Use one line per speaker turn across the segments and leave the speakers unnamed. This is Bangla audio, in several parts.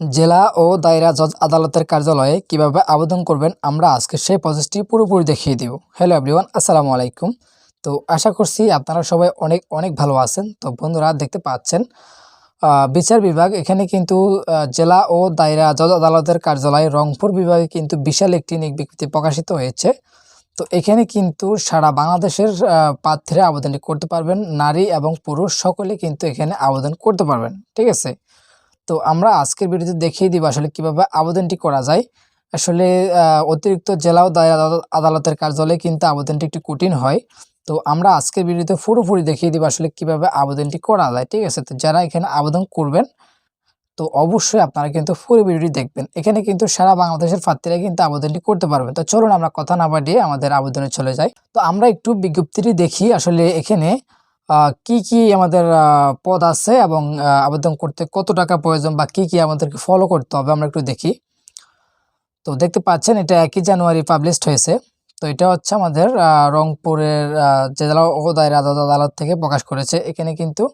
জেলা ও দায়রা জজ আদালতের কার্যালয়ে কীভাবে আবেদন করবেন, আমরা আজকে সেই প্রসেসটি পুরোপুরি দেখিয়ে দিব। হ্যালো এভরিওয়ান আসসালামু আলাইকুম। তো আশা করছি আপনারা সবাই অনেক অনেক ভালো আছেন। তো বন্ধুরা, দেখতে পাচ্ছেন বিচার বিভাগ এখানে কিন্তু জেলা ও দায়রা জজ আদালতের কার্যালয়ে রংপুর বিভাগে কিন্তু বিশাল একটি নিক প্রকাশিত হয়েছে। তো এখানে কিন্তু সারা বাংলাদেশের প্রার্থীরা আবেদনটি করতে পারবেন। নারী এবং পুরুষ সকলে কিন্তু এখানে আবেদন করতে পারবেন। ঠিক আছে? তো আমরা আজকের ভিডিওতে দেখিয়ে দিব আসলে কীভাবে আবেদনটি করা যায়। আসলে অতিরিক্ত জেলা ও দায়রা আদালতের কার্যালয়ে কিন্তু আবেদনটি একটু কঠিন হয়। তো আমরা আজকের ভিডিওতে পুরোপুরি দেখিয়ে দিব আসলে কীভাবে আবেদনটি করা যায়, ঠিক আছে? তো যারা এখানে আবেদন করবেন, তো অবশ্যই আপনারা কিন্তু পুরো ভিডিওটি দেখবেন। এখানে কিন্তু সারা বাংলাদেশের প্রার্থীরা কিন্তু আবেদনটি করতে পারবেন। তো চলুন আমরা কথা না বাড়িয়ে আমাদের আবেদনে চলে যাই। তো আমরা একটু বিজ্ঞপ্তিটি দেখি আসলে এখানে কি কি আমাদের পদ আছে এবং আবেদন করতে কত টাকা প্রয়োজন বা কি কি আমাদেরকে ফলো করতে হবে আমরা একটু দেখি। তো দেখতে পাচ্ছেন এটা একই জানুয়ারি পাবলিশড হয়েছে। তো এটা হচ্ছে আমাদের রংপুরের জেলা ও আদালত আদালত থেকে প্রকাশ করেছে। এখানে কিন্তু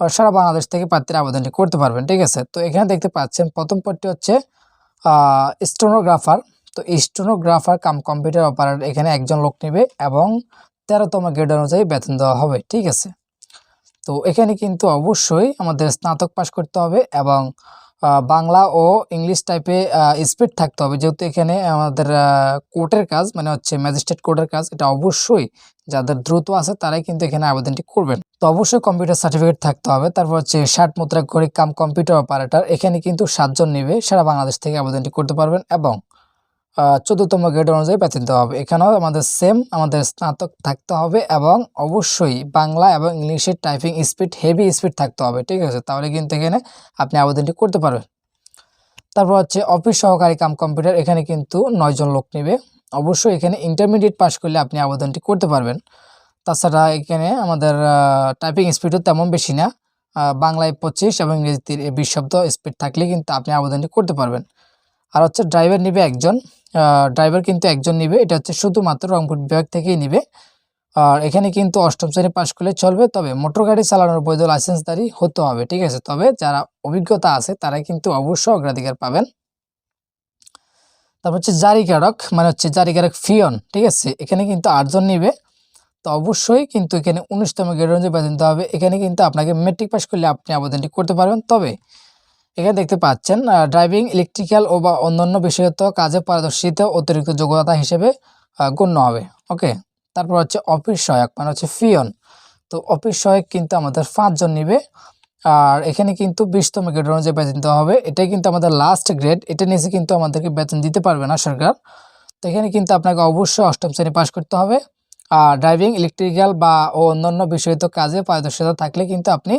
সারা বাংলাদেশ থেকে প্রার্থীরা আবেদনটি করতে পারবেন, ঠিক আছে? তো এখানে দেখতে পাচ্ছেন প্রথম পদটি হচ্ছে স্টোনোগ্রাফার তো স্টোনোগ্রাফার কাম কম্পিউটার অপারেটর এখানে একজন লোক নেবে এবং তেরোতম গ্রেড অনুযায়ী বেতন দেওয়া হবে, ঠিক আছে? তো এখানে কিন্তু অবশ্যই আমাদের স্নাতক পাশ করতে হবে এবং বাংলা ও ইংলিশ টাইপে স্পিড থাকতে হবে। যেহেতু এখানে আমাদের কোর্টের কাজ মানে হচ্ছে ম্যাজিস্ট্রেট কোর্টের কাজ, এটা অবশ্যই যাদের দ্রুত আছে তারাই কিন্তু এখানে আবেদনটি করবেন। তো অবশ্যই কম্পিউটার সার্টিফিকেট থাকতে হবে, তারপর হচ্ছে ষাট মুদ্রা ঘড়ি কাম কম্পিউটার অপারেটর এখানে কিন্তু সাতজন নেবে, সারা বাংলাদেশ থেকে আবেদনটি করতে পারবেন এবং চোদ্দতম গ্রেড অনুযায়ী বেতন হবে। এখানেও আমাদের সেম আমাদের স্নাতক থাকতে হবে এবং অবশ্যই বাংলা এবং ইংলিশের টাইপিং স্পিড হেভি স্পিড থাকতে হবে, ঠিক আছে? তাহলে কিন্তু এখানে আপনি আবেদনটি করতে পারবেন। তারপর হচ্ছে অফিস সহকারী কাম কম্পিউটার এখানে কিন্তু নয়জন লোক নেবে। অবশ্যই এখানে ইন্টারমিডিয়েট পাস করলে আপনি আবেদনটি করতে পারবেন। তাছাড়া এখানে আমাদের টাইপিং স্পিডও তেমন বেশি না। বাংলায় পঁচিশ এবং ইংরেজিতে বিশ শব্দ স্পিড থাকলে কিন্তু আপনি আবেদনটি করতে পারবেন। আর হচ্ছে ড্রাইভার নিবে একজন ড্রাইভার কিন্তু একজন নিবে, এটা হচ্ছে শুধুমাত্র রংপুর বিভাগ থেকেই নিবে। আর এখানে কিন্তু অষ্টম শ্রেণি পাশ করলে চলবে, তবে মোটর গাড়ি চালানোর বৈধ লাইসেন্সদারি হতে হবে, ঠিক আছে? তবে যারা অভিজ্ঞতা আছে তারা কিন্তু অবশ্যই অগ্রাধিকার পাবেন। তারপর হচ্ছে জারিকারক মানে হচ্ছে জারিকারক ফিয়ন, ঠিক আছে? এখানে কিন্তু আটজন নিবে, তো অবশ্যই কিন্তু এখানে উনিশতম গ্রেড অনুযায়ী বেতন দিতে হবে। এখানে কিন্তু আপনাকে মেট্রিক পাস করলে আপনি আবেদনটি করতে পারবেন, তবে এখানে দেখতে পাচ্ছেন ড্রাইভিং ইলেকট্রিক্যাল ও বা অন্যান্য বিষয়গত কাজে পারদর্শিতা অতিরিক্ত যোগ্যতা হিসেবে গণ্য হবে। ওকে তারপর হচ্ছে অফিস সহায়ক মানে হচ্ছে ফিয়ন তো অফিস সহায়ক কিন্তু আমাদের পাঁচজন নিবে, আর এখানে কিন্তু বিশতম গ্রেড অনুযায়ী বেতন দেওয়া হবে। এটাই কিন্তু আমাদের লাস্ট গ্রেড এটা নিচে কিন্তু আমাদেরকে বেতন দিতে পারবে না সরকার। তো এখানে কিন্তু আপনাকে অবশ্যই অষ্টম শ্রেণি পাশ করতে হবে। আর ড্রাইভিং ইলেকট্রিক্যাল বা ও অন্যান্য বিষয়ত কাজে পারদর্শিতা থাকলে কিন্তু আপনি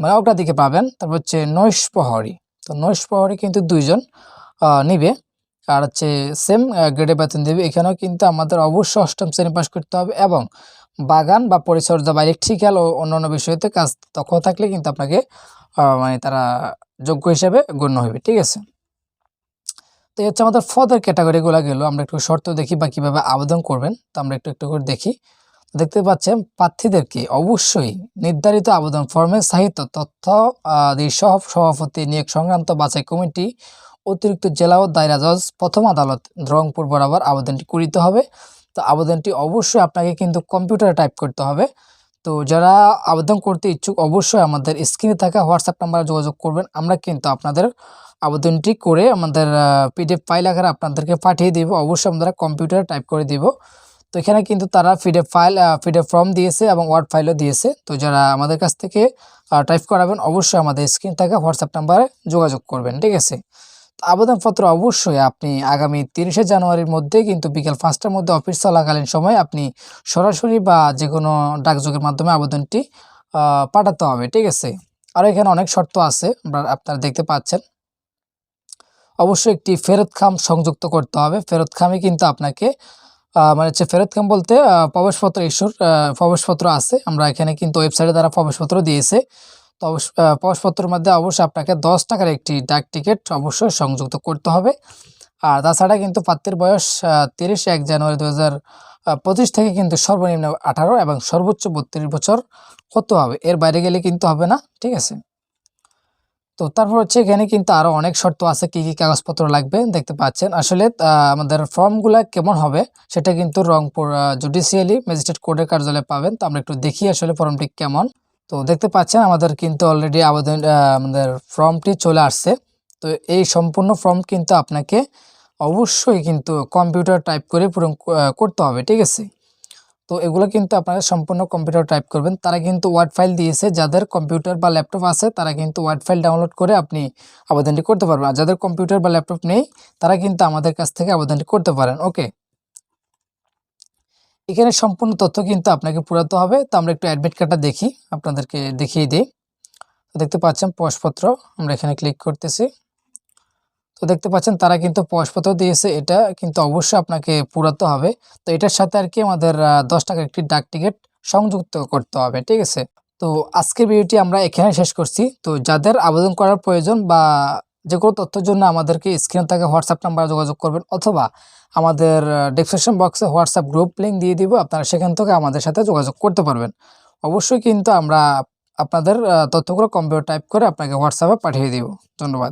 মানে অগ্রাধিকার পাবেন। তারপর হচ্ছে নৈশ প্রহরী। তো নৈশ প্রহরী কিন্তু দুইজন নিবে। আর হচ্ছে সেম গ্রেডে বেতন দেবে। এখানেও কিন্তু আমাদের অবশ্যই অষ্টম শ্রেণি পাশ করতে হবে এবং বাগান বা পরিচর্যা বা ইলেকট্রিক্যাল ও অন্যান্য বিষয়তে কাজ দক্ষ থাকলে কিন্তু আপনাকে মানে তারা যোগ্য হিসেবে গণ্য হবে। ঠিক আছে? তো এই হচ্ছে আমাদের পদের ক্যাটাগরিগুলো গেল। আমরা একটু শর্ত দেখি বা কীভাবে আবেদন করবেন। তো আমরা একটু একটু করে দেখি। দেখতে পাচ্ছেন প্রার্থীদেরকে অবশ্যই নির্ধারিত আবেদন ফর্মে সাহিত্য, তথ্য সহ, সভাপতি নিয়োগ সংক্রান্ত বাছাই কমিটি, অতিরিক্ত জেলা ও দায়রা জজ, প্রথম আদালত, রংপুর বরাবর আবেদনটি করিতে হবে। তো আবেদনটি অবশ্যই আপনাকে কিন্তু কম্পিউটারে টাইপ করতে হবে। তো যারা আবেদন করতে ইচ্ছুক, অবশ্যই আমাদের স্ক্রিনে থাকা হোয়াটসঅ্যাপ নাম্বারে যোগাযোগ করবেন। আমরা কিন্তু আপনাদের আবেদনটি করে আমাদের পিডিএফ ফাইল আকারে আপনাদেরকে পাঠিয়ে দিব। অবশ্যই আমরা কম্পিউটারে টাইপ করে দিব। তো এখানে কিন্তু তারা পিডিএফ ফাইল পিডিএফ ফর্ম দিয়েছে এবং ওয়ার্ড ফাইলও দিয়েছে। তো যারা আমাদের কাছ থেকে টাইপ করাবেন, অবশ্যই আমাদের স্ক্রিন থাকা হোয়াটসঅ্যাপ নাম্বারে যোগাযোগ করবেন, ঠিক আছে? তো আবেদনপত্র অবশ্যই আপনি আগামী তিরিশে জানুয়ারির মধ্যে কিন্তু বিকেল পাঁচটার মধ্যে অফিস চলাকালীন সময় আপনি সরাসরি বা যে কোনো ডাকযোগের মাধ্যমে আবেদনটি পাঠাতে হবে, ঠিক আছে? আর এখানে অনেক শর্ত আছে আপনারা দেখতে পাচ্ছেন। অবশ্যই একটি ফেরত খাম সংযুক্ত করতে হবে। ফেরত খামে কিন্তু আপনাকে মানে হচ্ছে ফেরত খাম বলতে প্রবেশপত্র ইস্যুর প্রবেশপত্র আছে। আমরা এখানে কিন্তু ওয়েবসাইটে দ্বারা প্রবেশপত্র দিয়েছে। তো প্রবেশপত্রের মধ্যে অবশ্যই আপনাকে দশ টাকার একটি ডাক টিকিট অবশ্যই সংযুক্ত করতে হবে। আর তাছাড়া কিন্তু প্রার্থীর বয়স তিরিশ এক জানুয়ারি দু পঁচিশ থেকে কিন্তু সর্বনিম্ন আঠারো এবং সর্বোচ্চ বত্রিশ বছর হতে হবে। এর বাইরে গেলে কিন্তু হবে না, ঠিক আছে? তো তারপর হচ্ছে এখানে কিন্তু আরও অনেক শর্ত আছে, কি কি কাগজপত্র লাগবে দেখতে পাচ্ছেন। আসলে আমাদের ফর্মগুলো কেমন হবে সেটা কিন্তু রংপুর জুডিশিয়ালি ম্যাজিস্ট্রেট কোর্টের কার্যালয়ে পাবেন। তো আমরা একটু দেখি আসলে ফর্মটি কেমন। তো দেখতে পাচ্ছেন আমাদের কিন্তু অলরেডি আবেদন আমাদের ফর্মটি চলে আসছে। তো এই সম্পূর্ণ ফর্ম কিন্তু আপনাকে অবশ্যই কিন্তু কম্পিউটার টাইপ করে পূরণ করতে হবে, ঠিক আছে? তো এগুলো কিন্তু আপনারা সম্পূর্ণ কম্পিউটার টাইপ করবেন। তারা কিন্তু ওয়ার্ড ফাইল দিয়েছে। যাদের কম্পিউটার বা ল্যাপটপ আছে, তারা কিন্তু ওয়ার্ড ফাইল ডাউনলোড করে আপনি আবেদনটি করতে পারবেন। আর যাদের কম্পিউটার বা ল্যাপটপ নেই, তারা কিন্তু আমাদের কাছ থেকে আবেদনটি করতে পারেন। ওকে এখানে সম্পূর্ণ তথ্য কিন্তু আপনাকে পুরাতে হবে। তো আমরা একটু অ্যাডমিট কার্ডটা দেখি। আপনাদেরকে দেখিয়ে দিই। দেখতে পাচ্ছেন প্রশ্নপত্র আমরা এখানে ক্লিক করতেছি। তো দেখতে পাচ্ছেন তারা কিন্তু প্রশ্নপত্র দিয়েছে এটা, কিন্তু অবশ্যই আপনাকে পুরাতে হবে। তো এটার সাথে আর কি আমাদের দশ টাকার একটি ডাক টিকিট সংযুক্ত করতে হবে, ঠিক আছে? তো আজকের ভিডিওটি আমরা এখানে শেষ করছি। তো যাদের আবেদন করার প্রয়োজন বা যে কোনো তথ্যের জন্য আমাদেরকে স্ক্রিনে থাকা হোয়াটসঅ্যাপ নাম্বারে যোগাযোগ করবেন অথবা আমাদের ডিসক্রিপশন বক্সে হোয়াটসঅ্যাপ গ্রুপ লিঙ্ক দিয়ে দিব, আপনারা সেখান থেকে আমাদের সাথে যোগাযোগ করতে পারবেন। অবশ্যই কিন্তু আমরা আপনাদের তথ্যগুলো কম্পিউটার টাইপ করে আপনাকে হোয়াটসঅ্যাপে পাঠিয়ে দিব। ধন্যবাদ।